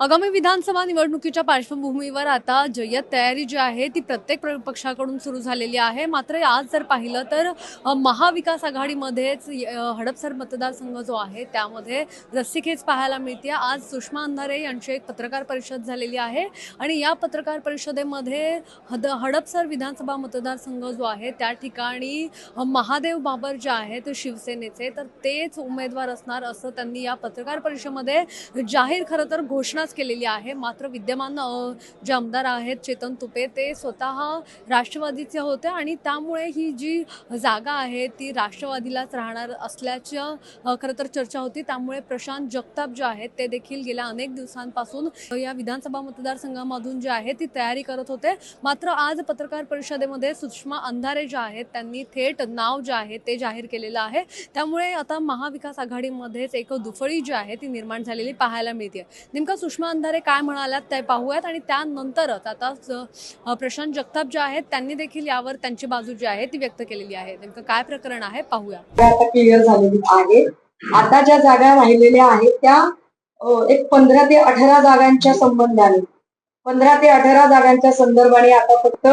आगामी विधानसभा निवडणुकीच्या पार्श्वभूमीवर आता जय्यत तयारी जी आहे ती प्रत्येक प्र- पक्षाकडून सुरू झालेली आहे. मात्र आज जर पाहिलं तर महाविकास आघाडीमध्येच हडपसर मतदारसंघ जो आहे त्यामध्ये रस्सीखेच पाहायला मिळते आज सुषमा अंधारे यांची एक पत्रकार परिषद झालेली आहे आणि या पत्रकार परिषदेमध्ये हद हडपसर विधानसभा मतदारसंघ जो आहे त्या ठिकाणी महादेव बाबर जे आहे ते शिवसेनेचे तर तेच उमेदवार असणार असं त्यांनी या पत्रकार परिषदेमध्ये जाहीर खरं तर घोषणा घोषणाच केलेली आहे. मात्र विद्यमान जे आमदार आहेत चेतन तुपे ते स्वतः राष्ट्रवादीचे होते आणि त्यामुळे ही जी जागा आहे ती राष्ट्रवादीलाच राहणार असल्याच्या खरं तर चर्चा होती. त्यामुळे प्रशांत जगताप जे आहेत ते देखील गेल्या अनेक दिवसांपासून या विधानसभा मतदारसंघामधून जे आहे ती तयारी करत होते. मात्र आज पत्रकार परिषदेमध्ये सुषमा अंधारे ज्या आहेत त्यांनी थेट नाव जे आहे ते जाहीर केलेलं आहे. त्यामुळे आता महाविकास आघाडीमध्येच एक दुफळी जी आहे ती निर्माण झालेली पाहायला मिळते नेमका सुषमा अंधारे काय म्हणाल्यात ते पाहूयात आणि त्यानंतरच आता प्रशांत जगताप जे आहेत त्यांनी देखील यावर त्यांची बाजू जी आहे ती व्यक्त केलेली आहे. नेमकं काय प्रकरण आहे पाहूया. आता क्लिअर झालेली आहे. आता ज्या जागा राहिलेल्या आहेत त्या एक पंधरा ते अठरा जागांच्या संबंधाने. पंधरा ते अठरा जागांच्या संदर्भाने आता फक्त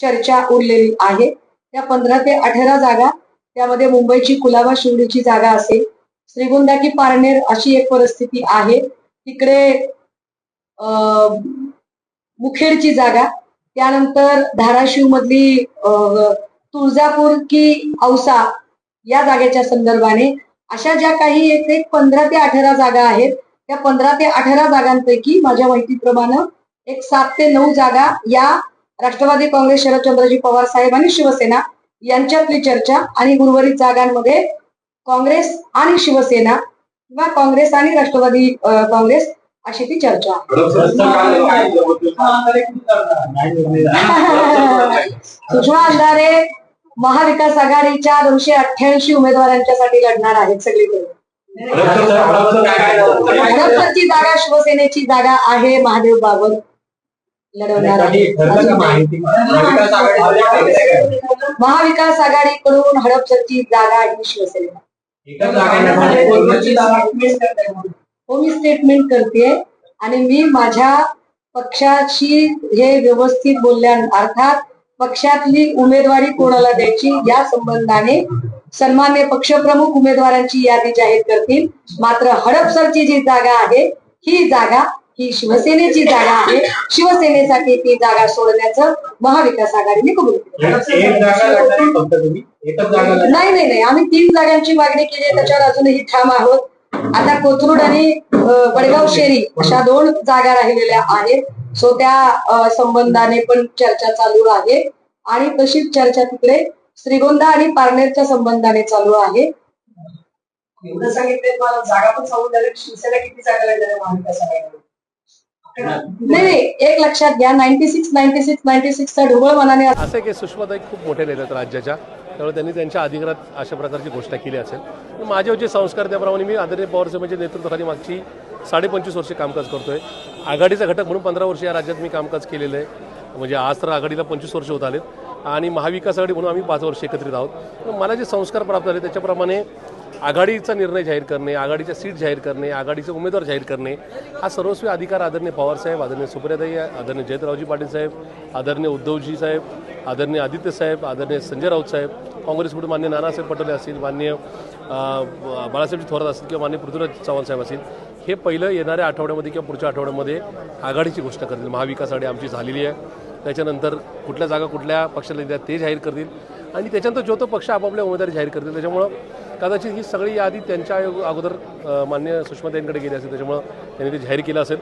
चर्चा उरलेली आहे. त्या पंधरा ते अठरा जागा त्यामध्ये मुंबईची कुलाबा शिवडीची जागा असेल श्रीगोंदा की पारनेर अशी एक परिस्थिती आहे. तिकडे मुखेडची जागा. त्यानंतर धाराशिव मधली तुळजापूर की औसा या जागेच्या संदर्भाने अशा ज्या काही एक एक पंधरा ते अठरा जागा आहेत त्या पंधरा ते अठरा जागांपैकी माझ्या माहितीप्रमाणे एक सात ते नऊ जागा या राष्ट्रवादी काँग्रेस शरदचंद्रजी पवार साहेब आणि शिवसेना यांच्यातली चर्चा आणि उर्वरित जागांमध्ये काँग्रेस आणि शिवसेना किंवा काँग्रेस आणि राष्ट्रवादी काँग्रेस अशी ती चर्चा. सुषमा अंधारे महाविकास आघाडीच्या दोनशे अठ्ठ्याऐंशी उमेदवारांच्यासाठी लढणार आहेत सगळीकडे. हडपसरची जागा शिवसेनेची जागा आहे महादेव बाबर लढवणार आहे महाविकास आघाडीकडून हडपसरची जागा ही शिवसेनेला. हो मी स्टेटमेंट करते. आणि मी माझ्या पक्षाशी हे व्यवस्थित बोलल्या अर्थात पक्षातली उमेदवारी कोणाला द्यायची या संबंधाने सन्मान्य पक्षप्रमुख उमेदवारांची यादी जाहीर करतील. मात्र हडपसरची जी जागा आहे ही जागा ही शिवसेनेची जागा आहे. शिवसेनेसाठी ती जागा सोडण्याचं महाविकास आघाडीने कबूल केलं नाही नाही नाही. आम्ही तीन जागांची मागणी केली आहे. त्याच्यावर अजूनही ठाम आहोत. आता कोथरूड आणि वडगाव शेरी अशा दोन जागा राहिलेल्या आहेत. सो त्या संबंधाने पण चर्चा चालू आहे. आणि तशीच चर्चा तिकडे श्रीगोंदा आणि पारनेरच्या संबंधाने चालू आहे. एवढं सांगितलं मला जागा पण सांगून द्यायला शिवसेना किती जागा लागल्या महाविकास आघाडीवर नाही एक लक्षात घ्या ninety six ninety six ninety सिक्सचा ढोबळ मनाने असं की सुषमाताई खूप मोठे नेते आहेत राज्याच्या. त्यामुळे त्यांनी त्यांच्या अधिकारात अशा प्रकारची घोषणा केली असेल. माझे जे संस्कार त्याप्रमाणे मी आदरणीय म्हणजे नेतृत्वाखाली मागची साडेपंचवीस वर्षे कामकाज करतोय. आघाडीचा घटक म्हणून पंधरा वर्ष या राज्यात मी कामकाज केलेलं आहे. म्हणजे आज तर आघाडीला पंचवीस वर्ष होत आलेत. आणि महाविकास आघाडी म्हणून आम्ही पाच वर्ष एकत्रित आहोत. मला जे संस्कार प्राप्त झाले त्याच्याप्रमाणे आघाडीचा निर्णय जाहीर करणे आघाडीच्या सीट जाहीर करणे आघाडीचे उमेदवार जाहीर करणे हा सर्वस्वी अधिकार आदरणीय पवारसाहेब आदरणीय सुप्रियाताई आदरणीय जयंतरावजी पाटील साहेब आदरणीय उद्धवजी साहेब आदरणीय आदित्य साहेब आदरणीय संजय राऊत साहेब काँग्रेसकडून मान्य नानासाहेब पटोले असतील मान्य बाळासाहेबजी थोरात असतील किंवा मान्य पृथ्वीराज चव्हाण साहेब असतील हे पहिलं येणाऱ्या आठवड्यामध्ये किंवा पुढच्या आठवड्यामध्ये आघाडीची घोषणा करतील. महाविकास आघाडी आमची झालेली आहे. त्याच्यानंतर कुठल्या जागा कुठल्या पक्षाला द्या ते जाहीर करतील. आणि त्याच्यानंतर जो तो पक्ष आपापल्या उमेदवारी जाहीर करतील. त्याच्यामुळं कदाचित ही सगळी यादी त्यांच्या अगोदर मान्य सुषमाताईंकडे गेली असेल त्याच्यामुळं त्यांनी ते जाहीर केलं असेल.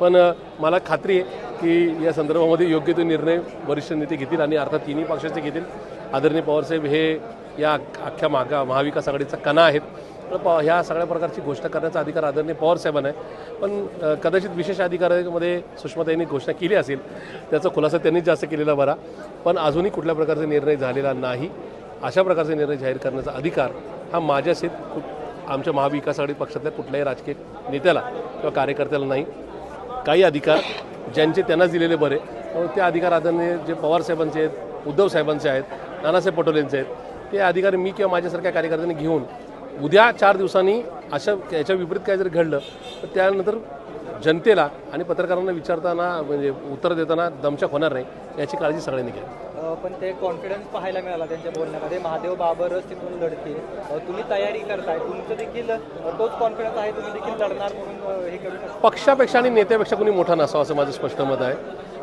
पण मला खात्री आहे की या संदर्भामध्ये योग्य तो निर्णय वरिष्ठ नेते घेतील आणि अर्थात तिन्ही पक्षाचे घेतील. आदरणीय पवारसाहेब हे या अख्ख्या मागा महाविकास आघाडीचा कणा आहेत. प ह्या सगळ्या प्रकारची घोषणा करण्याचा अधिकार आदरणीय पवारसाहेबांना आहे. पण कदाचित विशेष अधिकारामध्ये सुषमाताईंनी घोषणा केली असेल त्याचा खुलासा त्यांनीच जास्त केलेला बरा. पण अजूनही कुठल्या प्रकारचा निर्णय झालेला नाही. अशा प्रकारचे निर्णय जाहीर करण्याचा अधिकार हा माझ्यासेत कुठ आमच्या महाविकास आघाडी पक्षातल्या कुठल्याही राजकीय नेत्याला किंवा कार्यकर्त्याला नाही. काही अधिकार ज्यांचे त्यांनाच दिलेले बरे. त्या ते अधिकार आदरणीय जे पवार साहेबांचे आहेत उद्धव साहेबांचे आहेत नानासाहेब पटोलेंचे आहेत ते अधिकार मी किंवा माझ्यासारख्या कार्यकर्त्यांनी घेऊन उद्या चार दिवसांनी अशा याच्या विपरीत काय जरी घडलं तर त्यानंतर जनतेला आणि पत्रकारांना विचारताना म्हणजे उत्तर देताना दमछाक होणार नाही याची काळजी सगळ्यांनी घ्यावी. पण ते कॉन्फिडन्स पाहायला मिळाला त्यांच्या बोलण्यामध्ये. महादेव बाबरच तिथून लढतील. तुम्ही तयारी करताय. तुमचं देखील तोच कॉन्फिडन्स आहे तुम्ही देखील लढणार म्हणून हे करू शकता. पक्षापेक्षा आणि नेत्यापेक्षा कोणी मोठा नसावा असं माझं स्पष्ट मत आहे.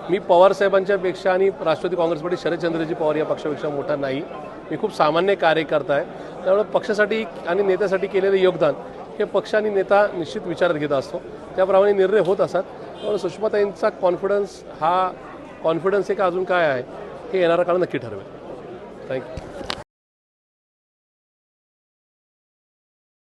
मी पवारसाहेबांच्या पेक्षा आणि राष्ट्रवादी काँग्रेस पार्टी शरदचंद्रजी पवार या पक्षापेक्षा मोठा नाही. मी खूप सामान्य कार्यकर्ता आहे. त्यामुळे पक्षासाठी आणि नेत्यासाठी केलेलं योगदान हे पक्ष आणि नेता निश्चित विचारात घेत असतो. त्याप्रमाणे निर्णय होत असतात. त्यामुळे सुषमाताईंचा कॉन्फिडन्स हा कॉन्फिडन्स एक का अजून काय आहे? हे येणारा काळ नक्की ठरवेल. थँक्यू